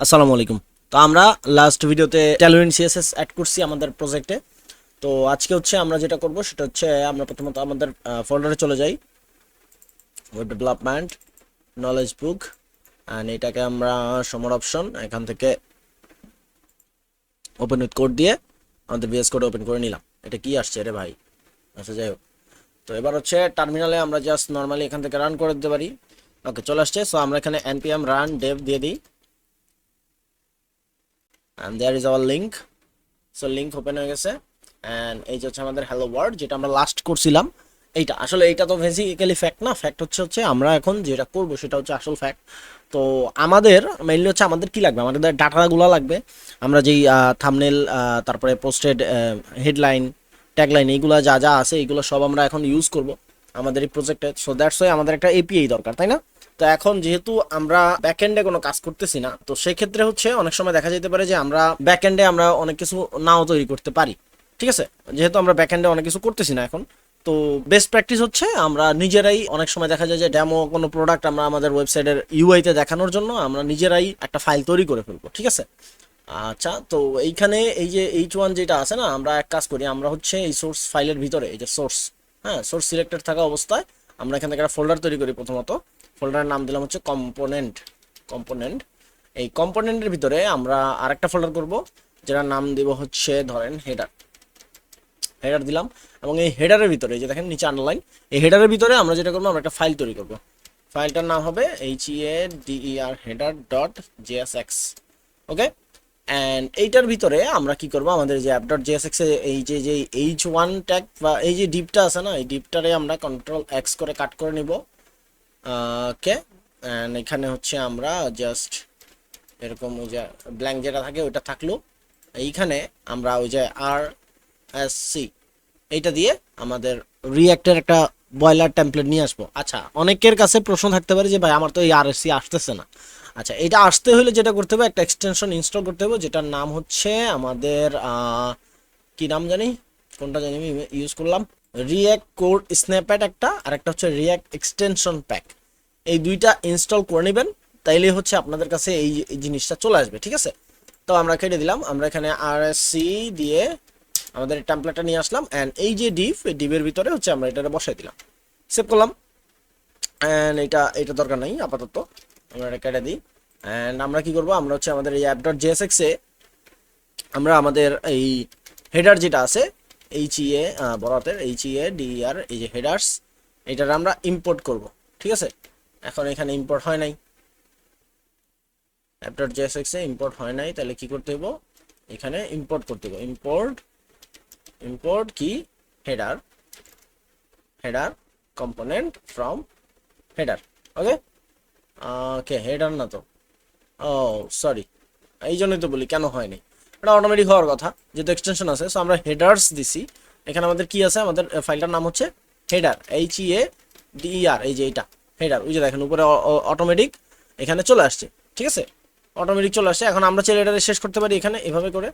আসসালামু আলাইকুম। তো আমরা লাস্ট ভিডিওতে ট্যালোইন সিএসএস অ্যাড করছি আমাদের প্রজেক্টে তো আজকে হচ্ছে আমরা যেটা করব সেটা হচ্ছে আমরা প্রথমত আমাদের ফোল্ডারে চলে যাই। Web development knowledge book and এটাকে আমরা সমর অপশন এখান থেকে ওপেন উইথ কোড দিয়ে আমাদের ভিএস কোড ওপেন করে নিলাম। এটা কি আসছে রে ভাই? আচ্ছা যাই হোক। তো এবার হচ্ছে টার্মিনালে আমরা জাস্ট নর্মালি এখান থেকে রান করে দিতে পারি। ওকে চলে আসছে। সো আমরা এখানে npm রান ডেভ দিয়ে দিই। And there is our link. So, link open হয়ে গেছে. And এই যে হচ্ছে আমাদের হ্যালো ওয়ার্ল্ড যেটা আমরা লাস্ট করছিলাম, এইটা। আসলে এইটা তো বেসিক্যালি ফ্যাক্ট না। ফ্যাক্ট হচ্ছে হচ্ছে আমরা এখন যেটা করব সেটা হচ্ছে আসল ফ্যাক্ট তো আমাদের মেইনলি হচ্ছে আমাদের কি লাগবে? আমাদের ডাটাগুলো লাগবে। আমরা যেই থামনেল তারপরে পোস্টেড হেডলাইন ট্যাগলাইন এইগুলো যা যা আছে, এইগুলো সব আমরা এখন ইউজ করব। আমাদের এই প্রজেক্টে সো দ্যাটস ওয়াই আমাদের একটা এপিআই দরকার, তাই না? তো এখন যেহেতু আমরা ব্যাকএন্ডে কোনো কাজ করতেছি না, তো সেক্ষেত্রে হচ্ছে অনেক সময় দেখা যেতে পারে যে আমরা ব্যাকএন্ডে আমরা অনেক কিছু নাও তৈরি করতে পারি, ঠিক আছে? যেহেতু আমরা ব্যাকএন্ডে অনেক কিছু করতেছি না এখন, তো বেস্ট প্র্যাকটিস হচ্ছে আমরা নিজেরাই অনেক সময় দেখা যায় যে ডেমো কোনো প্রোডাক্ট আমরা আমাদের ওয়েবসাইটের ইউআইতে দেখানোর জন্য আমরা নিজেরাই একটা ফাইল তৈরি করে ফেলব, ঠিক আছে? আচ্ছা তো এইখানে এই যে এইচ ওয়ান যেটা আছে না, আমরা এক কাজ করি, আমরা হচ্ছে এই সোর্স ফাইলের ভিতরে, এই যে সোর্স হ্যাঁ সোর্স সিলেক্টেড থাকা অবস্থায় আমরা এখান থেকে একটা ফোল্ডার তৈরি করি প্রথমত। ফোল্ডারের নাম দিলাম হচ্ছে কম্পোনেন্ট কম্পোনেন্ট এই কম্পোনেন্টের ভিতরে আমরা আরেকটা ফোল্ডার করব, যেটার নাম দিব হচ্ছে ধরেন হেডার হেডার দিলাম, এবং এই হেডারের ভিতরে যে দেখেন নিচে আন্ডারলাইন এই হেডারের ভিতরে আমরা যেটা করব, আমরা একটা ফাইল তৈরি করব। ফাইলটার নাম হবে H E A DER header dot JSX okay and এইটার ভিতরে আমরা কি করব, আমাদের যে অ্যাপ ডট জিএসএক্স এই যে যে এইচ ওয়ান ট্যাগ বা এই যে ডিপটা আছে না, এই ডিপটারে আমরা কন্ট্রোল এক্স করে কাট করে নিব। ওকে অ্যান্ড এখানে হচ্ছে আমরা জাস্ট এরকম ওই যে ব্ল্যাঙ্ক যেটা থাকে ওইটা থাকল। এইখানে আমরা ওই যে আর এস সি এইটা দিয়ে আমাদের রিয়াক্টের একটা বয়লার টেমপ্লেট নিয়ে আসব। আচ্ছা অনেকের কাছে প্রশ্ন থাকতে পারে যে, ভাই, আমার তো এই আর সি আসতেছে না। আচ্ছা এটা আসতে হলে যেটা করতে হবে, একটা এক্সটেনশন ইনস্টল করতে হবে, যেটার নাম হচ্ছে আমাদের কি নাম জানি? কোনটা জানি আমি ইউজ করলাম। রিয়াক্ট কোড স্ন্যাপ্যাড একটা, আর একটা হচ্ছে রিয়াক্ট এক্সটেনশন প্যাক এই দুইটা ইনস্টল করে নেবেন তাইলে হচ্ছে আপনাদের কাছে এই জিনিসটা চলে আসবে, ঠিক আছে? তো আমরা কেটে দিলাম, আমরা এখানে আর দিয়ে আমাদের টেমপ্লেটটা নিয়ে আসলাম অ্যান্ড এই যে ডিপ এই ডিপের ভিতরে হচ্ছে আমরা এটা বসাই দিলাম। সেভ করলাম অ্যান্ড এটা এটা দরকার নাই, আপাতত। আমরা এটা কেটে দিই অ্যান্ড আমরা কি করব, আমরা হচ্ছে আমাদের এই অ্যাপ ডট জিএসএক্সে আমরা আমাদের এই হেডার যেটা আছে এইচ ই এ বড় হাতের এইচ ডিআর এই যে হেডার্স এটার আমরা ইম্পোর্ট করব, ঠিক আছে? এখন এখানে ইম্পোর্ট হয় নাই। অ্যাপ ডট জিএসএক্সে ইম্পোর্ট হয় নাই, তাহলে কি করতে হবে এখানে ইম্পোর্ট করতে হবে ইম্পোর্ট ইম্পোর্ট কি? Header header component from header okay okay header না তো? ও সরি এই জন্যই তো বলি, কেন হয়নি এটা অটোমেটিক হওয়ার কথা, যেহেতু এক্সটেনশন আছে সো আমরা হেডার্স দিছি। এখানে আমাদের কি আছে? আমাদের ফাইলটার নাম হচ্ছে হেডার এইচ ই এ ডিইআর এই যে এইটা হেডার ওই যে দেখেন, উপরে অটোমেটিক এখানে চলে আসছে, ঠিক আছে? অটোমেটিক চলে আসছে, এখন আমরা চাইলে এটারে শেষ করতে পারি এখানে, এভাবে করে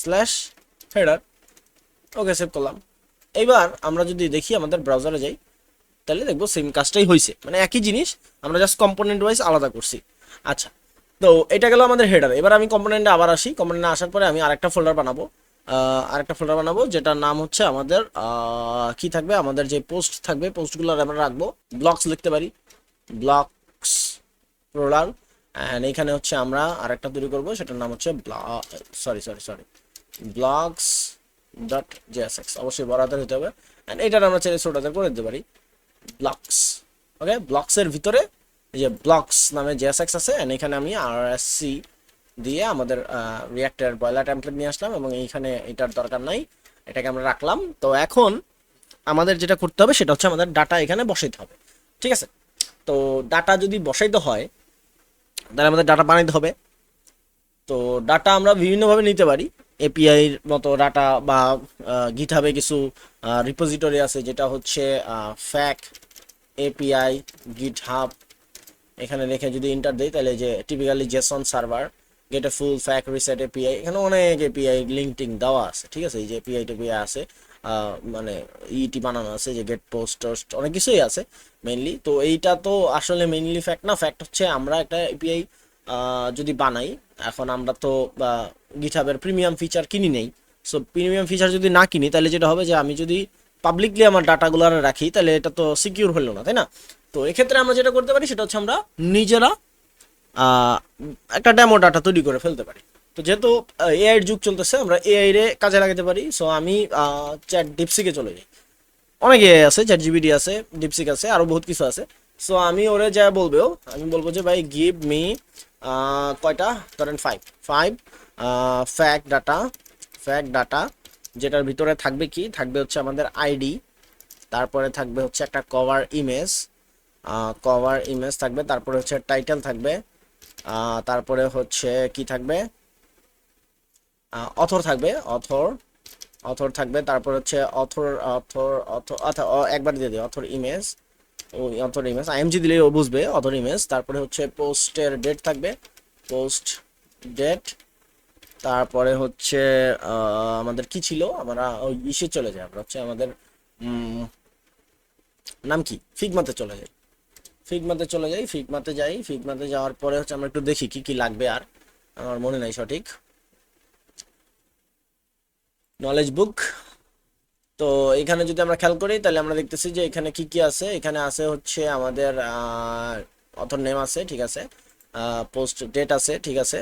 স্ল্যাশ হেডার ওকে সেভ করলাম। এইবার আমরা যদি দেখি আমাদের ব্রাউজারে যাই, তাহলে দেখব সেম কাজটাই হয়েছে মানে একই জিনিস, আমরা জাস্ট কম্পোনেন্ট ওয়াইজ আলাদা করছি। আচ্ছা তো এটা গেল আমাদের হেডার এবার আমি কম্পোনেন্টে আবার আসি। কম্পোনেন্টে আসার পরে আমি আরেকটা ফোল্ডার বানাবো। আরেকটা ফোল্ডার বানাবো, যেটার নাম হচ্ছে আমাদের কি থাকবে? আমাদের যে পোস্ট থাকবে পোস্টগুলো আমরা রাখব। ব্লকস লিখতে পারি। ব্লকস প্রোলার অ্যান্ড এখানে হচ্ছে আমরা আরেকটা তৈরি করব। সেটার নাম হচ্ছে sorry sorry sorry blogs dot JSX অবশ্যই বড় হতে হবে। অ্যান্ড এটার আমরা চাইলে ছোট করে দিতে পারি। ব্লকস ওকে ব্লকসের ভিতরে যে ব্লকস নামে জেএসএক্স আছে এখানে আমি আরএসসি দিয়ে আমাদের রিয়াক্টার বয়লার টেমপ্লেট নিয়ে আসলাম, এবং এইখানে এটার দরকার নাই, এটাকে আমরা রাখলাম। তো এখন আমাদের যেটা করতে হবে, সেটা হচ্ছে আমাদের ডাটা এখানে বসাইতে হবে। ঠিক আছে? তো ডাটা যদি বসাইতে হয়, তাহলে আমাদের ডাটা বানাইতে হবে। তো ডাটা আমরা বিভিন্নভাবে নিতে পারি। এপিআইর মতো ডাটা বা গিটহাবে কিছু রিপোজিটরি আছে, যেটা হচ্ছে ফ্যাক এপিআই গিটহাব এখানে রেখে যদি ইন্টার দেই, তাহলে যে typically JSON server get a full fake rest API এখানে অনেক এপিআই লিঙ্কটিং দেওয়া আছে, ঠিক আছে? এই যে এপিআই টেপিআই আছে মানে ইটি বানানো আছে, যে গেট পোস্ট টোস্ট অনেক কিছুই আছে মেইনলি তো এইটা তো আসলে মেইনলি ফ্যাক্ট না ফ্যাক্ট হচ্ছে আমরা একটা এপিআই যদি বানাই, এখন আমরা তো গিটহাবের প্রিমিয়াম ফিচার কিনি নেই। সো প্রিমিয়াম ফিচার যদি না কিনি, তাহলে যেটা হবে যে আমি যদি পাবলিকলি আমার ডাটাগুলো রাখি, তাহলে এটা তো সিকিউর হলো না, তাই না? তো এক্ষেত্রে আমরা যেটা করতে পারি সেটা হচ্ছে আমরা নিজেরা একটা ডেমো ডাটা তৈরি করে ফেলতে পারি। তো যেহেতু এআই যুগ চলতেছে, আমরা এআই রে কাজে লাগাতে পারি। সো আমি চ্যাট ডিপসিকে চলে যাই। অনেক এআই আছে চ্যাট জিবিডি আছে ডিপসিক আছে আরও বহুত কিছু আছে। সো আমি ওরে যা বলবেও আমি বলব যে, ভাই গিভ মি কয়টা? ধরেন five five fake data fake data যেটার ভিতরে থাকবে কি? থাকবে হচ্ছে আমাদের আইডি তারপরে থাকবে হচ্ছে একটা কভার ইমেজ কভার ইমেজ থাকবে, তারপরে হচ্ছে টাইটেল থাকবে তারপরে হচ্ছে কি থাকবে? অথর থাকবে অথর অথর থাকবে, তারপর হচ্ছে অথর অথর অথর অথর একবার দিয়ে দিই অথর ইমেজ ওই অথর ইমেজ আইএমজি দিলেই ও বুঝবে অথর ইমেজ তারপরে হচ্ছে পোস্টের ডেট থাকবে পোস্ট ডেট তারপরে হচ্ছে আমাদের কি ছিল? আমরা ওই ইসে চলে যাই আমরা হচ্ছে আমাদের নাম কি? ফিগমাতে চলে যাই ফিগমাতে চলে যাই ফিগমাতে যাই ফিগমাতে যাওয়ার পরে হচ্ছে আমরা একটু দেখি কি কি লাগবে আর। আমার মনে নাই সঠিক। নলেজ বুক তো এখানে যদি আমরা খেয়াল করি, তাহলে আমরা দেখতেছি যে এখানে কি কি আছে? এখানে আছে হচ্ছে আমাদের অথর নেম আছে, ঠিক আছে? পোস্ট ডেট আছে, ঠিক আছে?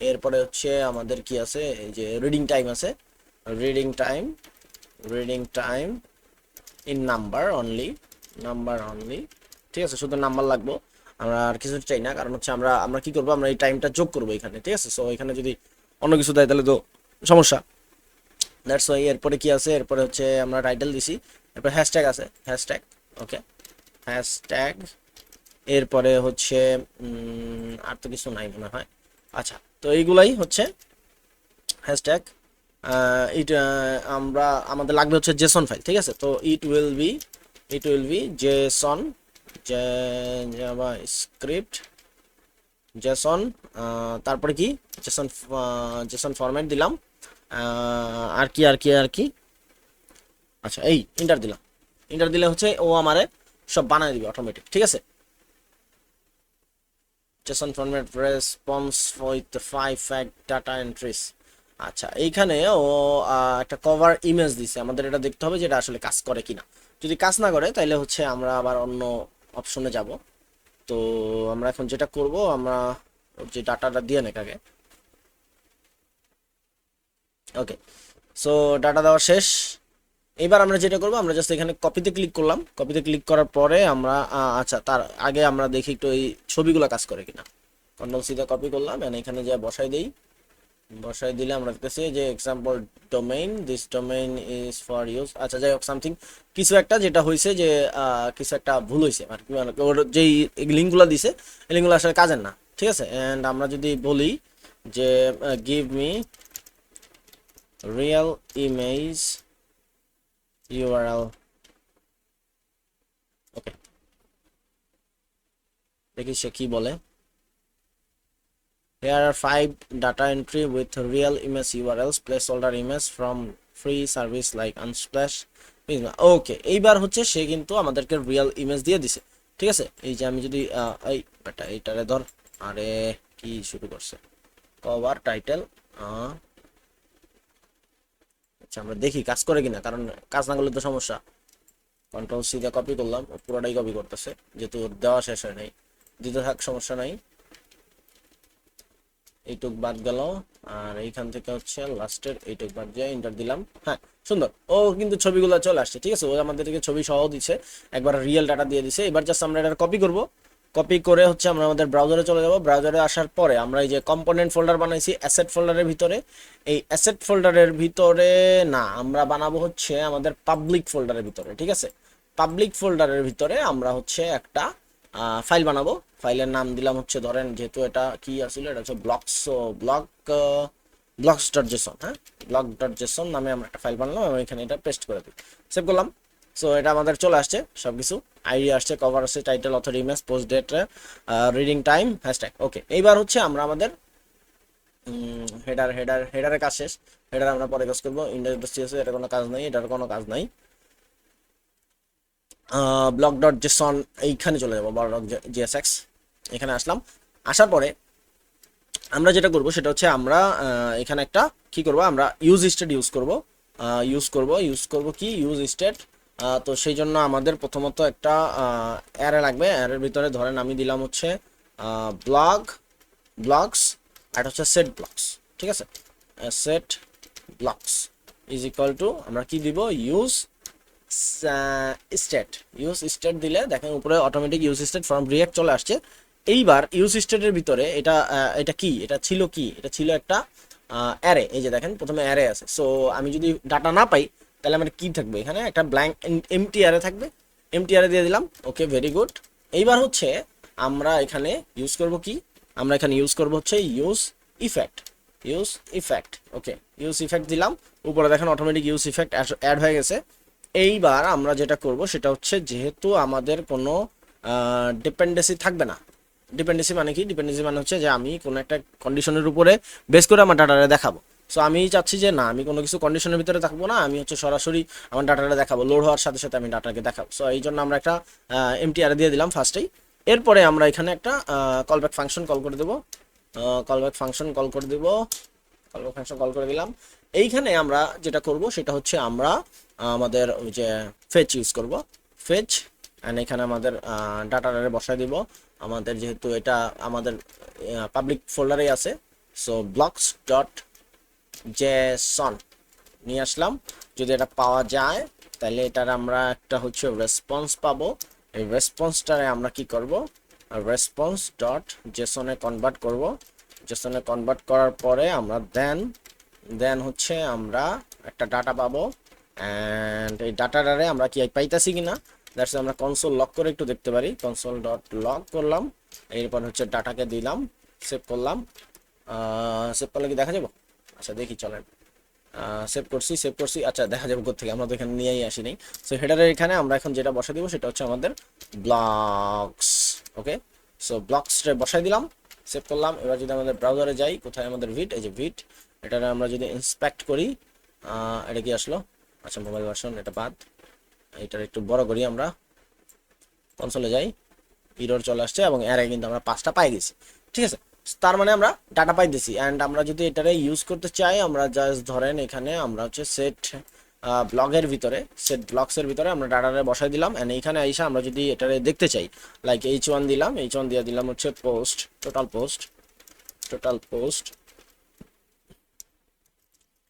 এরপরে হচ্ছে আমাদের কি আছে? এই যে রিডিং টাইম আছে। Reading time reading time in number only number only ঠিক আছে? শুধু নাম্বার লাগবো। আমরা আর কিছু চাই না, কারণ হচ্ছে আমরা আমরা কি করব? আমরা এই টাইমটা যোগ করব এখানে, ঠিক আছে? সো এখানে যদি অন্য কিছু দেয়, তাহলে তো সমস্যা। দ্যাটস ওয়াই এরপরে কি আছে? এরপরে হচ্ছে আমরা টাইটেল দিছি। এরপর হ্যাশট্যাগ আছে হ্যাশট্যাগ ওকে হ্যাশট্যাগ এরপরে হচ্ছে আর তো কিছু নাই মনে হয়। আচ্ছা তো এইগুলাই হচ্ছে হ্যাশট্যাগ ইট আমরা, আমাদের লাগবে হচ্ছে জেসন ফাইল ঠিক আছে? তো it will be it will be JSON JavaScript JSON তারপরে কি? জেসন জেসন ফরম্যাট দিলাম আর কি আর কি আর কি? আচ্ছা এই ইন্টার দিলাম। ইন্টার দিলে হচ্ছে ও আমারে সব বানায় দিবে অটোমেটিক ঠিক আছে? JSON format response with five fact data entries আচ্ছা এইখানে ও একটা কভার ইমেজ দিছে। আমাদের এটা দেখতে হবে যে এটা আসলে কাজ করে কিনা। যদি কাজ না করে তাহলে হচ্ছে আমরা আবার অন্য অপশনে যাব। তো আমরা এখন যেটা করব, আমরা যে ডাটাটা দিয়ে নেক আগে। ওকে সো ডাটা দেওয়া শেষ। এবার আমরা যেটা করব, আমরা জাস্ট এখানে কপিতে ক্লিক করলাম। কপিতে ক্লিক করার পরে আমরা আচ্ছা তার আগে আমরা দেখি একটু এই ছবিগুলো কাজ করে কিনা। কন্ট্রোল সিধা কপি করলাম এখানে যা বসাই দেই বসাই দিলে আমরা দেখতেছি যে example domain this domain is for use আচ্ছা যাই হোক সামথিং কিছু একটা যেটা হয়েছে যে কিছু একটা ভুল হয়েছে আর কি মানে ওর যেই লিঙ্কগুলো দিছে, এই লিঙ্কগুলো আসলে কাজের না, ঠিক আছে? অ্যান্ড আমরা যদি বলি যে give me real image URL okay দেখি সে কি বলে। Here are five data entry with real image URLs placeholder image from free service like Unsplash. ওকে এইবার হচ্ছে সে কিন্তু আমাদেরকে রিয়েল ইমেজ দিয়ে দিছে। ঠিক আছে? এই যে আমি যদি এই বেটা এইটারে ধর। আরে, কি শুরু করছে? কভার টাইটেল আচ্ছা আমরা দেখি কাজ করে কিনা, কারণ কাজ না করলে তো সমস্যা। কন্ট্রোল সি দিয়ে কপি করলাম পুরোটাই কপি করতেছে, যেহেতু দেওয়া শেষ হয় নাই। দিতে থাক, সমস্যা নাই। এইটুক বাদ গেল। আর এইখান থেকে হচ্ছে লাস্টের এইটুক বাদ দিয়ে ইন্টার দিলাম। হ্যাঁ সুন্দর। ও কিন্তু ছবিগুলো চলে আসছে, ঠিক আছে? ও আমাদেরকে ছবি সহ দিছে। একবার রিয়েল ডাটা দিয়ে দিছে। এবার জাস্ট আমরা এটা কপি করব। কপি করে হচ্ছে আমরা আমাদের ব্রাউজারে চলে যাব। ব্রাউজারে আসার পরে আমরা এই যে কম্পোনেন্ট ফোল্ডার বানাইছি অ্যাসেট ফোল্ডারের ভিতরে। এই অ্যাসেট ফোল্ডারের ভিতরে না, আমরা বানাবো হচ্ছে আমাদের পাবলিক ফোল্ডারের ভিতরে, ঠিক আছে? পাবলিক ফোল্ডারের ভিতরে আমরা হচ্ছে একটা ফাইল বানাবো। ফাইলের নাম দিলাম হচ্ছে ধরেন যেহেতু এটা কি আছিল, এটা হচ্ছে blocks block blocks dot JSON হ্যাঁ? ব্লক ডট জেসন নামে আমরা একটা ফাইল বানালাম এবং এখানে এটা পেস্ট করে দিই। সেভ করলাম। সো এটা আমাদের চলে আসছে সব কিছু আইডি আসছে কভার আসছে title author image post date reading time hashtag okay এইবার হচ্ছে আমরা আমাদের হেডার হেডার হেডারের কাজ শেষ। হেডার আমরা পরে কাজ করব। ইন্ডাস্ট্রি আছে এটা কোনো কাজ নাই, এটার কোনো কাজ নাই। ব্লক ডট জেসন এইখানে চলে যাব ব্লক জিএসএক্স এখানে আসলাম। আসার পরে আমরা যেটা করব সেটা হচ্ছে আমরা এখানে একটা কি করব, আমরা ইউজ স্টেট ইউজ করব। ইউজ করব ইউজ করব কি? ইউজ স্টেট তো সেই জন্য আমাদের প্রথমত একটা অ্যারে লাগবে। অ্যারের ভিতরে ধরেন আমি দিলাম হচ্ছে ব্লগ ব্লকস আর হচ্ছে সেট ব্লকস ঠিক আছে? Set blocks is equal to আমরা কি দিব? ইউজ স্টেট ইউজ স্টেট দিলে দেখেন উপরে automatic use state from React চলে আসছে। এইবার ইউজ স্টেটের ভিতরে এটা এটা কি? এটা ছিল কি? এটা ছিল একটা অ্যারে এই যে দেখেন, প্রথমে অ্যারে আছে। সো আমি যদি ডাটা না পাই, তাহলে আমার কি থাকবে এখানে? একটা ব্ল্যাঙ্ক এমটি অ্যারে থাকবে। এমটি অ্যারে দিয়ে দিলাম। ওকে ভেরি গুড এইবার হচ্ছে আমরা এখানে ইউজ করব কি? আমরা এখানে ইউজ করব হচ্ছে use effect use effect okay use effect দিলাম। উপরে দেখেন অটোমেটিক ইউজ ইফেক্ট অ্যাড হয়ে গেছে। এইবার আমরা যেটা করব সেটা হচ্ছে যেহেতু আমাদের কোনো ডিপেন্ডেন্সি থাকবে না। ডিপেন্ডেন্সি মানে কি? ডিপেন্ডেন্সি মানে হচ্ছে যে আমি কোনো একটা কন্ডিশনের উপরে বেস করে আমার ডাটাটা দেখাবো। সো আমি চাচ্ছি যে না, আমি কোনো কিছু কন্ডিশনের ভিতরে থাকব না, আমি হচ্ছে সরাসরি আমার ডাটাটা দেখাবো। লোড হওয়ার সাথে সাথে আমি ডাটাকে দেখাবো। সো এই জন্য আমরা একটা এমটিআর দিয়ে দিলাম ফার্স্টেই এরপরে আমরা এখানে একটা কলব্যাক ফাংশন কল করে দেবো। কলব্যাক ফাংশন কল করে দেবো। কলব্যাক ফাংশন কল করে দিলাম। এইখানে আমরা যেটা করব, সেটা হচ্ছে আমরা আমাদের ওই যে ফেচ ইউজ করব। ফেচ অ্যান্ড এখানে আমাদের ডাটারে বসায় দিব। আমাদের যেহেতু এটা আমাদের পাবলিক ফোল্ডারেই আছে সো ব্লকস ডট জেসন নিয়ে আসলাম। যদি এটা পাওয়া যায়, তাহলে এটার আমরা একটা হচ্ছে রেসপন্স পাবো। এই রেসপন্সটারে আমরা কি করব? রেসপন্স ডট জেসনে কনভার্ট করব। জেসনে কনভার্ট করার পরে আমরা দেন দেন হচ্ছে আমরা একটা ডাটা পাবো। অ্যান্ড এই ডাটাটারে আমরা কি পাইতাছি কিনা? দ্যাটস আমরা কনসোল লক করে একটু দেখতে পারি। কনসোল ডট লক করলাম। এরপর হচ্ছে ডাটাকে দিলাম সেভ করলাম। সেভ করলে কি দেখা যাব? আচ্ছা দেখি, চলেন। সেভ করছি সেভ করছি। আচ্ছা দেখা যাবে থেকে আমরা তো এখানে নিয়েই আসিনি। সো হেডারের এখানে আমরা এখন যেটা বসা দিব সেটা হচ্ছে আমাদের ব্লকস ওকে সো ব্লকসটা বসাই দিলাম। সেভ করলাম। এবার যদি আমাদের ব্রাউজারে যাই, কোথায় আমাদের ভিট? এই যে ভিট এটা আমরা যদি ইন্সপেক্ট করি এটা কি আসলো? আচ্ছা মোবাইল ভার্সন এটা বাদ। এটার একটু বড় করি আমরা। কনসোলে যাই ইরোর চলে আসছে এবং এর আগে কিন্তু আমরা পাঁচটা পাই গেছি। ঠিক আছে? তার মানে আমরা ডাটা পাইতেছি। অ্যান্ড আমরা যদি এটারে ইউজ করতে চাই, আমরা জাস্ট ধরেন এখানে আমরা হচ্ছে সেট ব্লগের ভিতরে সেট ব্লগসের ভিতরে আমরা ডাটারে বসাই দিলাম অ্যান্ড এইখানে আইসা আমরা যদি এটারে দেখতে চাই লাইক এইচ ওয়ান দিলাম এইচ ওয়ান দিয়ে দিলাম হচ্ছে post total post total post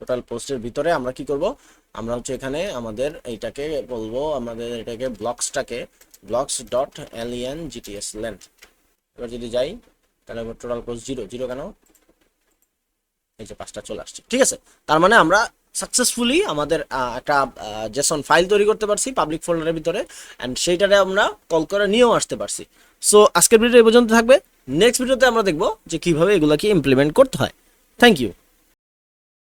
total পোস্টের ভিতরে আমরা কি করব? আমরা হচ্ছে এখানে আমাদের এইটাকে বলব, আমাদের এটাকে ব্লকসটাকে ব্লকস ডট এলিএন জিটিএস লেন্থ এবার যদি যাই, তাহলে টোটাল পোস্ট জিরো জিরো কেন? এই যে পাঁচটা চলে আসছে, ঠিক আছে? তার মানে আমরা সাকসেসফুলি আমাদের একটা জেসন ফাইল তৈরি করতে পারছি পাবলিক ফোল্ডারের ভিতরে অ্যান্ড সেইটারে আমরা কল করে নিয়েও আসতে পারছি। সো আজকের ভিডিও এই পর্যন্ত থাকবে। নেক্সট ভিডিওতে আমরা দেখব যে কীভাবে এগুলোকে ইমপ্লিমেন্ট করতে হয়। Thank you